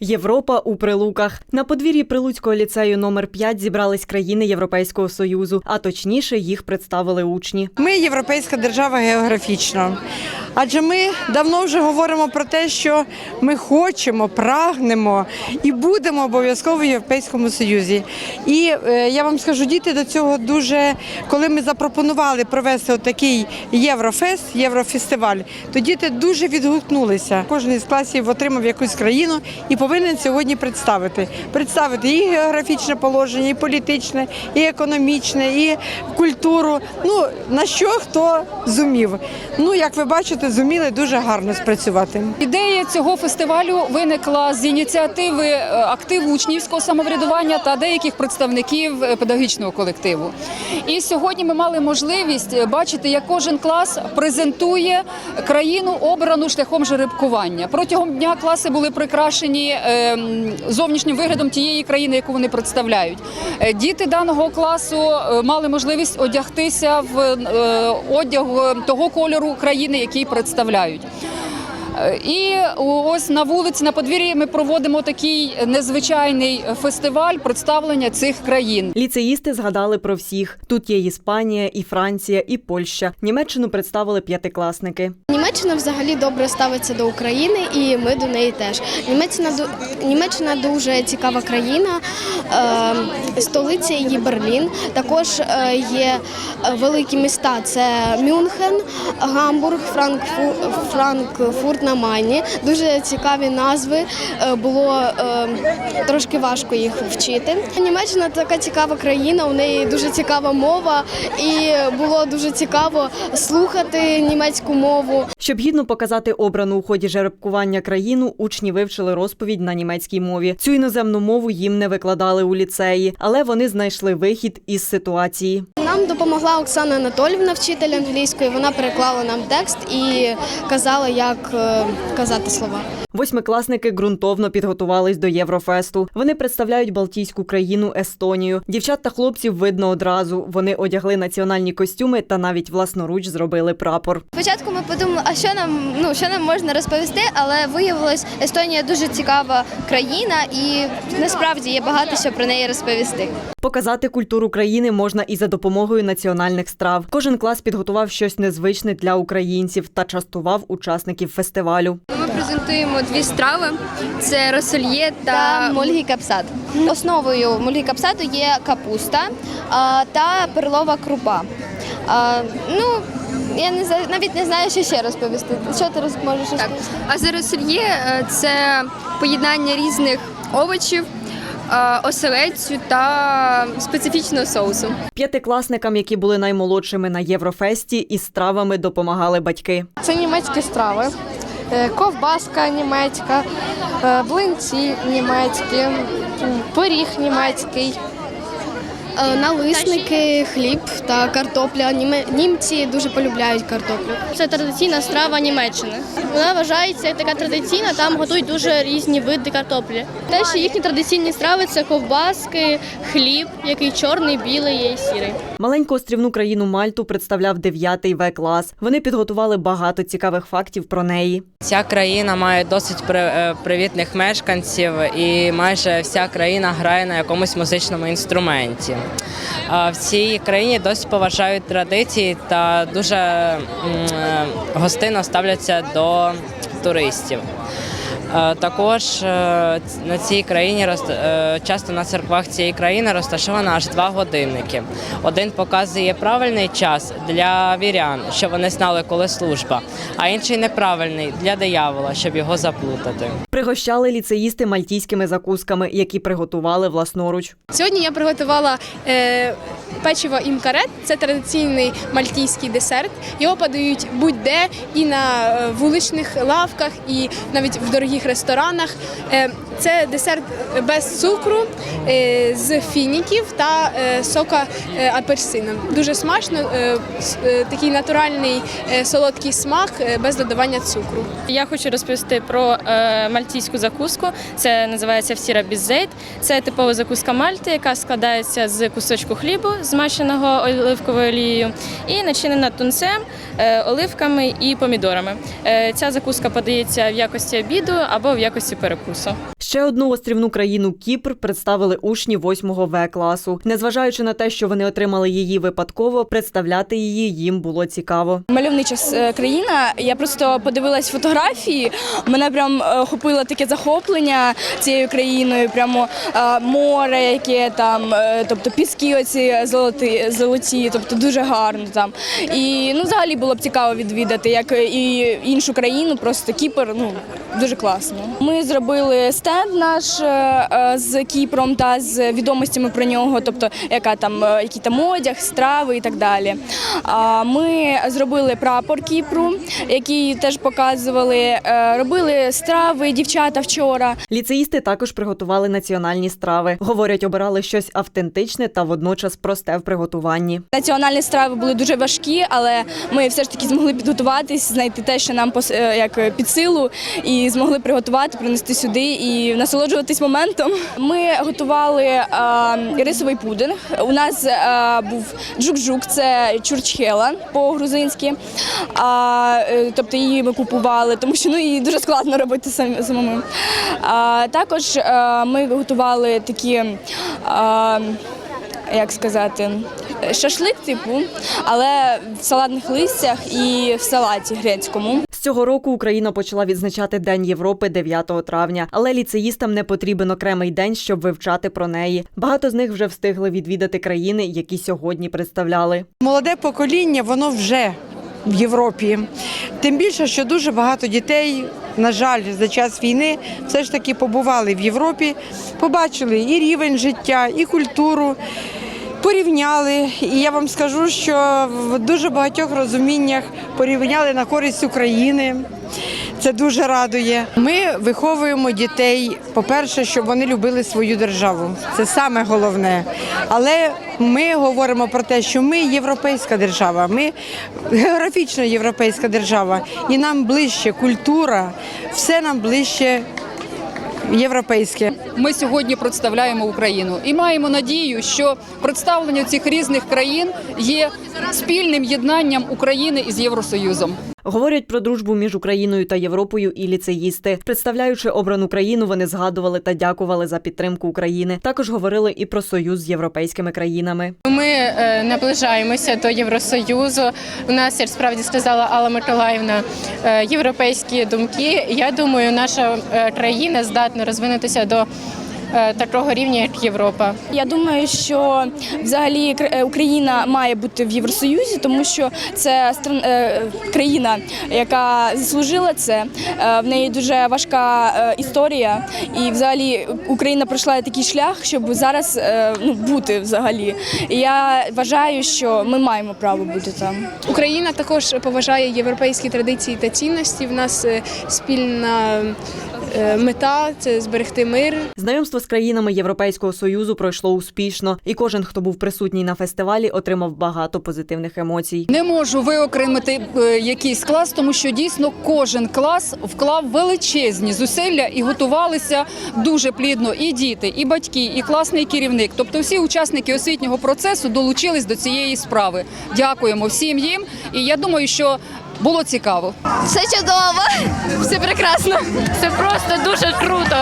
Європа у прилуках на подвір'ї Прилуцького ліцею номер 5 зібрались країни Європейського союзу, а точніше їх представили учні. Ми європейська держава географічно. Адже ми давно вже говоримо про те, що ми хочемо, прагнемо і будемо обов'язково в Європейському Союзі. І е, я вам скажу, діти до цього дуже, коли ми запропонували провести такий єврофест, єврофестиваль, то діти дуже відгукнулися. Кожен із класів отримав якусь країну і повинен сьогодні представити. Представити і географічне положення, і політичне, і економічне, і культуру. Ну на що хто зумів. Ну як ви бачите, зуміли дуже гарно спрацювати. Ідея цього фестивалю виникла з ініціативи е, активу учнівського самоврядування та деяких представників е, педагогічного колективу. І сьогодні ми мали можливість е, бачити, як кожен клас презентує країну обрану шляхом жеребкування. Протягом дня класи були прикрашені зовнішнім виглядом тієї країни, яку вони представляють. Е, Діти даного класу е, мали можливість одягтися в е, одяг того кольору країни, який представляють. І ось на вулиці, на подвір'ї ми проводимо такий незвичайний фестиваль представлення цих країн. Ліцеїсти згадали про всіх. Тут є Іспанія, і Франція, і Польща. Німеччину представили п'ятикласники. Німеччина взагалі добре ставиться до України, і ми до неї теж. Німеччина Німеччина дуже цікава країна. Е, столиця її Берлін. Також е, є е, великі міста: це Мюнхен, Гамбург, Франкфу, Франкфурт на Майні. Дуже цікаві назви. Е, було е, трошки важко їх вчити. Німеччина така цікава країна. У неї дуже цікава мова, і було дуже цікаво слухати німецьку мову. Щоб гідно показати обрану у ході жеребкування країну, учні вивчили розповідь на німецькій мові. Цю іноземну мову їм не викладали у ліцеї, але вони знайшли вихід із ситуації. Нам допомогла Оксана Анатолівна, вчитель англійської. Вона переклала нам текст і казала, як е, казати слова. Восьмикласники ґрунтовно підготувались до Єврофесту. Вони представляють Балтійську країну Естонію. Дівчат та хлопців видно одразу. Вони одягли національні костюми та навіть власноруч зробили прапор. Спочатку ми подумали, а що нам ну що нам можна розповісти, але виявилось, Естонія дуже цікава країна, і насправді є багато що про неї розповісти. Показати культуру країни можна і за допомогою національних страв. Кожен клас підготував щось незвичне для українців та частував учасників фестивалю. Ми презентуємо дві страви: це росольє Та та мольгій капсат. основою мульгікапсату є капуста а, та перлова крупа. А, ну я не за- навіть не знаю, що ще розповісти. Що ти роз- можеш Так. розповісти? А заросельє е, це поєднання різних овочів, е, оселедцю та специфічного соусу. П'ятикласникам, які були наймолодшими на Єврофесті, із стравами допомагали батьки. Це німецькі страви, ковбаска німецька, е, блинці німецькі, пиріг німецький. Е, Налисники, хліб та картопля. Німці дуже полюбляють картоплю. Це традиційна страва Німеччини. Вона вважається така традиційна, там готують дуже різні види картоплі. Те, що їхні традиційні страви це ковбаски, хліб, який чорний, білий є і сірий. Маленьку острівну країну Мальту представляв 9 В клас. Вони підготували багато цікавих фактів про неї. Ця країна має досить е, привітних мешканців, і майже вся країна грає на якомусь музичному інструменті. В цій країні досі поважають традиції та дуже е, гостинно ставляться до туристів. Е, Також е, на цій країні е, часто на церквах цієї країни розташовано аж два годинники. Один показує правильний час для вірян, щоб вони знали, коли служба, а інший неправильний для диявола, щоб його заплутати. Пригощали ліцеїсти мальтійськими закусками, які приготували власноруч. Сьогодні я приготувала е, печиво імкарет. Це традиційний мальтійський десерт. Його подають будь-де і на вуличних лавках, і навіть в дорогих ресторанах. Це десерт без цукру, е, з фініків та е, сока е, апельсина. Дуже смачно, такий натуральний солодкий смак без додавання цукру. Я хочу розповісти про мальтійську закуску. Це називається всіра біззейт. Це типова закуска Мальти, яка складається з кусочку хлібу, змащеного оливковою олією, і начинена тунцем, оливками і помідорами. Ця закуска подається в якості обіду або в якості перекусу. Ще одну острівну країну Кіпр представили учні 8 В класу. Незважаючи на те, що вони отримали її випадково, представляти її їм було цікаво. Мальовнича е, країна. Я просто подивилась фотографії. Мене прям е, охопило таке захоплення цією країною. Прямо е, море, яке там, тобто піски оці золоті, золоті, тобто дуже гарно там. І ну, взагалі було б цікаво відвідати, як і іншу країну, просто Кіпр. Ну дуже класно. Ми зробили стенд наш е, е, з Кіпром та з відомостями про нього, тобто яка там е, який там одяг, страви і так далі. Ми зробили прапор Кіпру, який теж показували. Робили страви дівчата вчора. Ліцеїсти також приготували національні страви. Говорять, обирали щось автентичне та водночас просте в приготуванні. Національні страви були дуже важкі, але ми все ж таки змогли підготуватись, знайти те, що нам як під силу, і змогли приготувати, принести сюди і насолоджуватись моментом. Ми готували е, рисовий пудинг. У нас е, був джук-джук, це чурчхела по-грузинськи. Е, тобто її ми купували, тому що ну її дуже складно робити самі- самому. А, також е, ми готували такі. е, як сказати, шашлик, типу, але в салатних листях і в салаті грецькому. Цього року Україна почала відзначати День Європи 9 травня, але ліцеїстам не потрібен окремий день, щоб вивчати про неї. Багато з них вже встигли відвідати країни, які сьогодні представляли. Молоде покоління, воно вже в Європі. Тим більше, що дуже багато дітей, на жаль, за час війни все ж таки побували в Європі, побачили і рівень життя, і культуру. Порівняли, і я вам скажу, що в дуже багатьох розуміннях порівняли на користь України. Це дуже радує. Ми виховуємо дітей, по-перше, щоб вони любили свою державу. Це саме головне. Але ми говоримо про те, що ми європейська держава, ми географічно європейська держава, і нам ближче культура, все нам ближче європейське. Ми сьогодні представляємо Україну і маємо надію, що представлення цих різних країн є спільним єднанням України із Євросоюзом. Говорять про дружбу між Україною та Європою і ліцеїсти. Представляючи обрану країну, вони згадували та дякували за підтримку України. Також говорили і про союз з європейськими країнами. Ми е, наближаємося до Євросоюзу. У нас, як справді сказала Алла Миколаївна, е, європейські думки. Я думаю, наша е, країна здатна розвинутися до такого рівня, як Європа. Я думаю, що взагалі е, Україна має бути в Євросоюзі, тому що це е, країна, яка заслужила це. Е, В неї дуже важка е, історія, і взагалі Україна пройшла такий шлях, щоб зараз е, ну, бути взагалі. І я вважаю, що ми маємо право бути там. Україна також поважає європейські традиції та цінності. В нас е, спільна е, мета це зберегти мир. Знайомство з країнами Європейського союзу пройшло успішно, і кожен, хто був присутній на фестивалі, отримав багато позитивних емоцій. Не можу виокремити е, якийсь клас, тому що дійсно кожен клас вклав величезні зусилля і готувалися дуже плідно. І діти, і батьки, і класний керівник. Тобто, всі учасники освітнього процесу долучились до цієї справи. Дякуємо всім їм. І я думаю, що було цікаво. Все чудово, все прекрасно. все просто дуже круто.